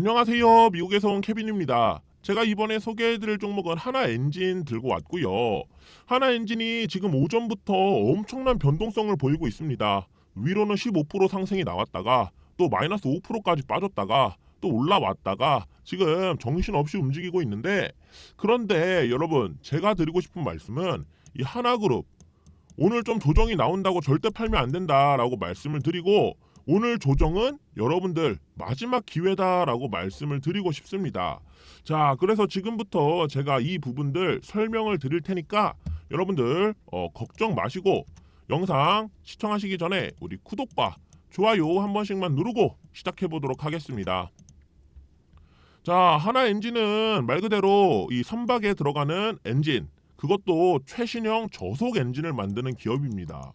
안녕하세요. 미국에서 온 케빈입니다. 제가 이번에 소개해드릴 종목은 하나 엔진 들고 왔고요. 하나 엔진이 지금 오전부터 엄청난 변동성을 보이고 있습니다. 위로는 15% 상승이 나왔다가 또 마이너스 5%까지 빠졌다가 또 올라왔다가 지금 정신없이 움직이고 있는데 그런데 여러분 제가 드리고 싶은 말씀은 이 하나그룹 오늘 좀 조정이 나온다고 절대 팔면 안 된다라고 말씀을 드리고 오늘 조정은 여러분들 마지막 기회다라고 말씀을 드리고 싶습니다. 자, 그래서 지금부터 제가 이 부분들 설명을 드릴 테니까 여러분들 어, 걱정 마시고 영상 시청하시기 전에 우리 구독과 좋아요 한 번씩만 누르고 시작해 보도록 하겠습니다. 자, 하나 엔진은 말 그대로 이 선박에 들어가는 엔진, 그것도 최신형 저속 엔진을 만드는 기업입니다.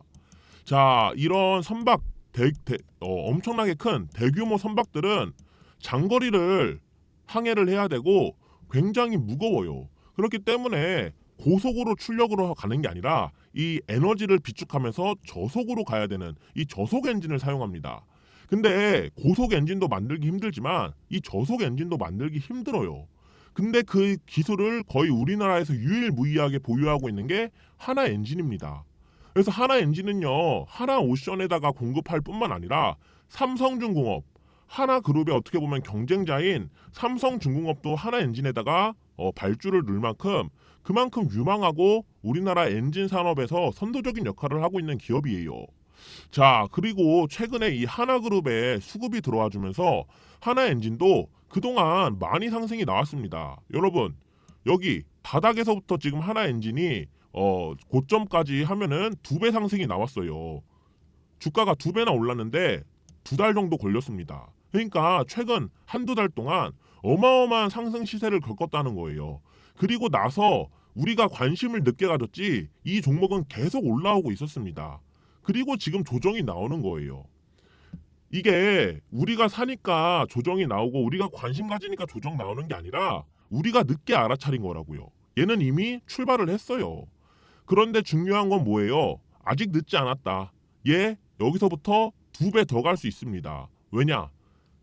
자, 이런 선박 대, 대- 어, 엄청나게 큰 대규모 선박들은 장거리를 항해를 해야 되고 굉장히 무거워요. 그렇기 때문에 고속으로 출력으로 가는 게 아니라 이 에너지를 비축하면서 저속으로 가야 되는 이 저속 엔진을 사용합니다. 근데 고속 엔진도 만들기 힘들지만 이 저속 엔진도 만들기 힘들어요. 근데 그 기술을 거의 우리나라에서 유일무이하게 보유하고 있는 게 하나 엔진입니다. 그래서 하나 엔진은요 하나 오션에다가 공급할 뿐만 아니라 삼성중공업 하나 그룹의 어떻게 보면 경쟁자인 삼성중공업도 하나 엔진에다가 어, 발주를 넣을 만큼 그만큼 유망하고 우리나라 엔진 산업에서 선도적인 역할을 하고 있는 기업이에요. 자 그리고 최근에 이 하나그룹에 수급이 들어와 주면서 하나 엔진도 그동안 많이 상승이 나왔습니다. 여러분 여기 바닥에서부터 지금 하나 엔진이 어, 고점까지 하면은 두 배 상승이 나왔어요. 주가가 두 배나 올랐는데 두 달 정도 걸렸습니다. 그러니까 최근 한두 달 동안 어마어마한 상승 시세를 겪었다는 거예요. 그리고 나서 우리가 관심을 늦게 가졌지 이 종목은 계속 올라오고 있었습니다. 그리고 지금 조정이 나오는 거예요. 이게 우리가 사니까 조정이 나오고 우리가 관심 가지니까 조정 나오는 게 아니라 우리가 늦게 알아차린 거라고요. 얘는 이미 출발을 했어요. 그런데 중요한 건 뭐예요? 아직 늦지 않았다. 얘 여기서부터 두 배 더 갈 수 있습니다. 왜냐?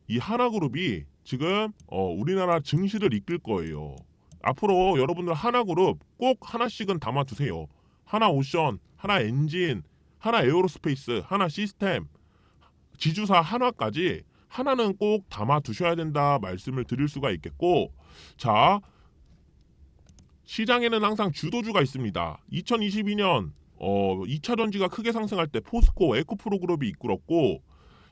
이 하나그룹이 지금 어, 우리나라 증시를 이끌 거예요. 앞으로 여러분들 하나그룹 꼭 하나씩은 담아두세요. 하나 오션, 하나 엔진, 하나 에어로스페이스, 하나 시스템, 지주사 한화까지 하나는 꼭 담아두셔야 된다 말씀을 드릴 수가 있겠고 자 시장에는 항상 주도주가 있습니다. 2022년 어, 2차 전지가 크게 상승할 때 포스코 에코프로 그룹이 이끌었고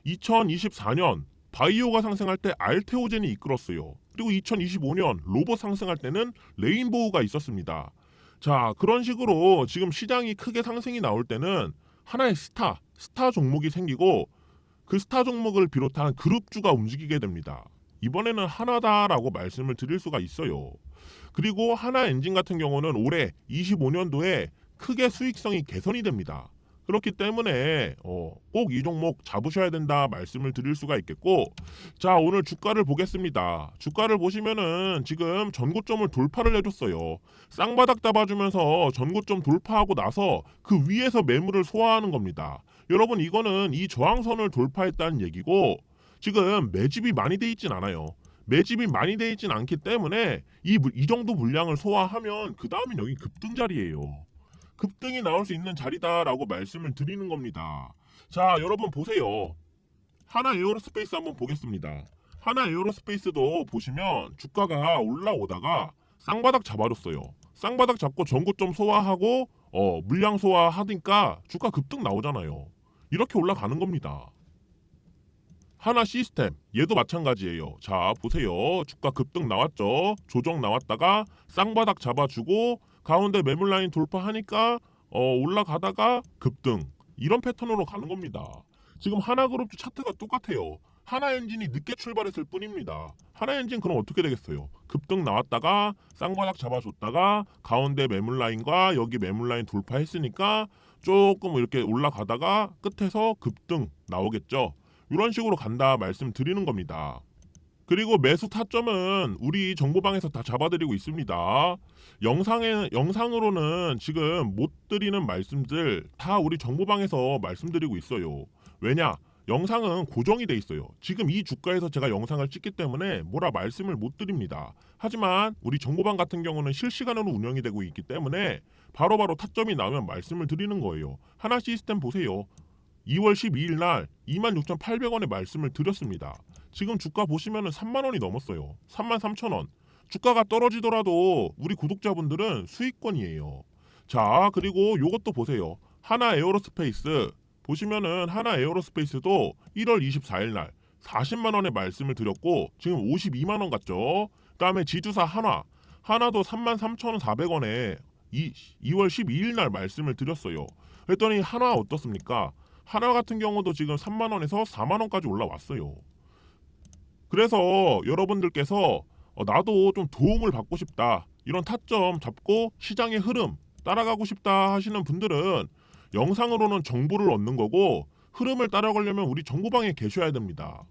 2024년 바이오가 상승할 때 알테오젠이 이끌었어요. 그리고 2025년 로봇 상승할 때는 레인보우가 있었습니다. 자 그런 식으로 지금 시장이 크게 상승이 나올 때는 하나의 스타, 스타 종목이 생기고 그 스타 종목을 비롯한 그룹주가 움직이게 됩니다. 이번에는 하나다라고 말씀을 드릴 수가 있어요. 그리고 하나 엔진 같은 경우는 올해 25년도에 크게 수익성이 개선이 됩니다. 그렇기 때문에 어, 꼭 이 종목 잡으셔야 된다 말씀을 드릴 수가 있겠고 자 오늘 주가를 보겠습니다. 주가를 보시면은 지금 전고점을 돌파를 해줬어요. 쌍바닥 잡아주면서 전고점 돌파하고 나서 그 위에서 매물을 소화하는 겁니다. 여러분 이거는 이 저항선을 돌파했다는 얘기고 지금 매집이 많이 돼 있진 않아요. 매집이 많이 돼 있진 않기 때문에 이, 물- 이 정도 물량을 소화하면 그 다음엔 여기 급등 자리예요. 급등이 나올 수 있는 자리다라고 말씀을 드리는 겁니다. 자 여러분 보세요. 하나 에어로스페이스 한번 보겠습니다. 하나 에어로스페이스도 보시면 주가가 올라오다가 쌍바닥 잡아줬어요. 쌍바닥 잡고 전고점 소화하고 어, 물량 소화하니까 주가 급등 나오잖아요. 이렇게 올라가는 겁니다. 하나 시스템 얘도 마찬가지예요. 자 보세요. 주가 급등 나왔죠. 조정 나왔다가 쌍바닥 잡아주고 가운데 매물 라인 돌파하니까 어, 올라가다가 급등 이런 패턴으로 가는 겁니다. 지금 하나그룹 차트가 똑같아요. 하나 엔진이 늦게 출발했을 뿐입니다. 하나 엔진 그럼 어떻게 되겠어요? 급등 나왔다가 쌍바닥 잡아줬다가 가운데 매물 라인과 여기 매물 라인 돌파했으니까 조금 이렇게 올라가다가 끝에서 급등 나오겠죠. 이런 식으로 간다 말씀드리는 겁니다. 그리고 매수 타점은 우리 정보방에서 다 잡아드리고 있습니다. 영상에 영상으로는 지금 못 드리는 말씀들 다 우리 정보방에서 말씀드리고 있어요. 왜냐? 영상은 고정이 돼 있어요. 지금 이 주가에서 제가 영상을 찍기 때문에 뭐라 말씀을 못 드립니다. 하지만 우리 정보방 같은 경우는 실시간으로 운영이 되고 있기 때문에 바로바로 타점이 나오면 말씀을 드리는 거예요. 하나 시스템 보세요. 2월 12일 날 26,800원에 말씀을 드렸습니다. 지금 주가 보시면은 3만 원이 넘었어요. 3만 3천 원. 주가가 떨어지더라도 우리 구독자분들은 수익권이에요. 자, 그리고 요것도 보세요. 하나 에어로스페이스 보시면은 하나 에어로스페이스도 1월 24일 날 40만 원에 말씀을 드렸고 지금 52만 원 같죠. 그다음에 지주사 한화 하나도 33,400원에 이 2월 12일 날 말씀을 드렸어요. 그랬더니 한화 어떻습니까? 한화 같은 경우도 지금 3만 원에서 4만 원까지 올라왔어요. 그래서 여러분들께서 어, 나도 좀 도움을 받고 싶다 이런 타점 잡고 시장의 흐름 따라가고 싶다 하시는 분들은 영상으로는 정보를 얻는 거고 흐름을 따라가려면 우리 정보방에 계셔야 됩니다.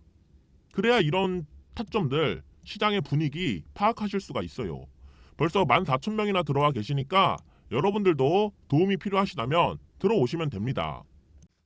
그래야 이런 타점들 시장의 분위기 파악하실 수가 있어요. 벌써 14,000명이나 들어와 계시니까 여러분들도 도움이 필요하시다면 들어오시면 됩니다.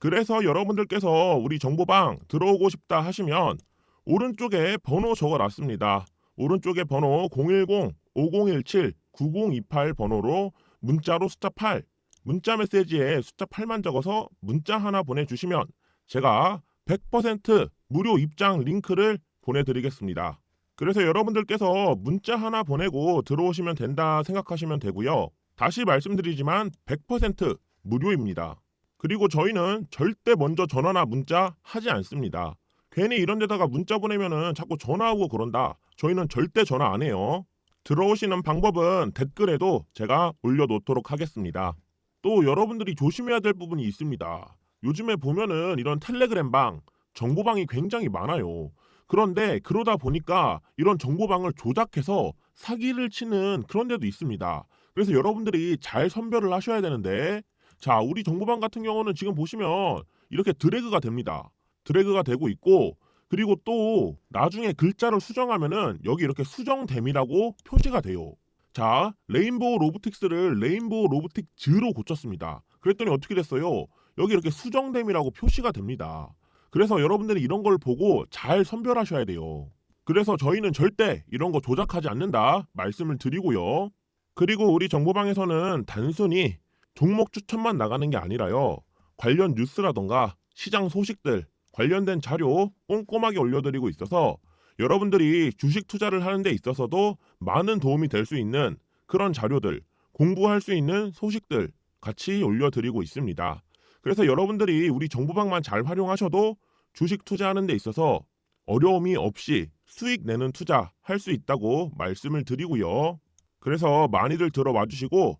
그래서 여러분들께서 우리 정보방 들어오고 싶다 하시면 오른쪽에 번호 적어 놨습니다. 오른쪽에 번호 010-5017-9028 번호로 문자로 숫자 8 문자 메시지에 숫자 8만 적어서 문자 하나 보내주시면 제가 100% 무료 입장 링크를 보내드리겠습니다. 그래서 여러분들께서 문자 하나 보내고 들어오시면 된다 생각하시면 되고요. 다시 말씀드리지만 100% 무료입니다. 그리고 저희는 절대 먼저 전화나 문자 하지 않습니다. 괜히 이런 데다가 문자 보내면은 자꾸 전화하고 그런다. 저희는 절대 전화 안 해요. 들어오시는 방법은 댓글에도 제가 올려놓도록 하겠습니다. 또 여러분들이 조심해야 될 부분이 있습니다. 요즘에 보면은 이런 텔레그램 방, 정보방이 굉장히 많아요. 그런데 그러다 보니까 이런 정보방을 조작해서 사기를 치는 그런 데도 있습니다. 그래서 여러분들이 잘 선별을 하셔야 되는데 자, 우리 정보방 같은 경우는 지금 보시면 이렇게 드래그가 됩니다. 드래그가 되고 있고 그리고 또 나중에 글자를 수정하면은 여기 이렇게 수정됨이라고 표시가 돼요. 자, 레인보우 로보틱스를 레인보우 로보틱 즈로 고쳤습니다. 그랬더니 어떻게 됐어요? 여기 이렇게 수정됨이라고 표시가 됩니다. 그래서 여러분들이 이런 걸 보고 잘 선별하셔야 돼요. 그래서 저희는 절대 이런 거 조작하지 않는다 말씀을 드리고요. 그리고 우리 정보방에서는 단순히 종목 추천만 나가는 게 아니라요. 관련 뉴스라던가 시장 소식들 관련된 자료 꼼꼼하게 올려드리고 있어서 여러분들이 주식 투자를 하는 데 있어서도 많은 도움이 될 수 있는 그런 자료들, 공부할 수 있는 소식들 같이 올려드리고 있습니다. 그래서 여러분들이 우리 정보방만 잘 활용하셔도 주식 투자하는 데 있어서 어려움이 없이 수익 내는 투자 할 수 있다고 말씀을 드리고요. 그래서 많이들 들어와 주시고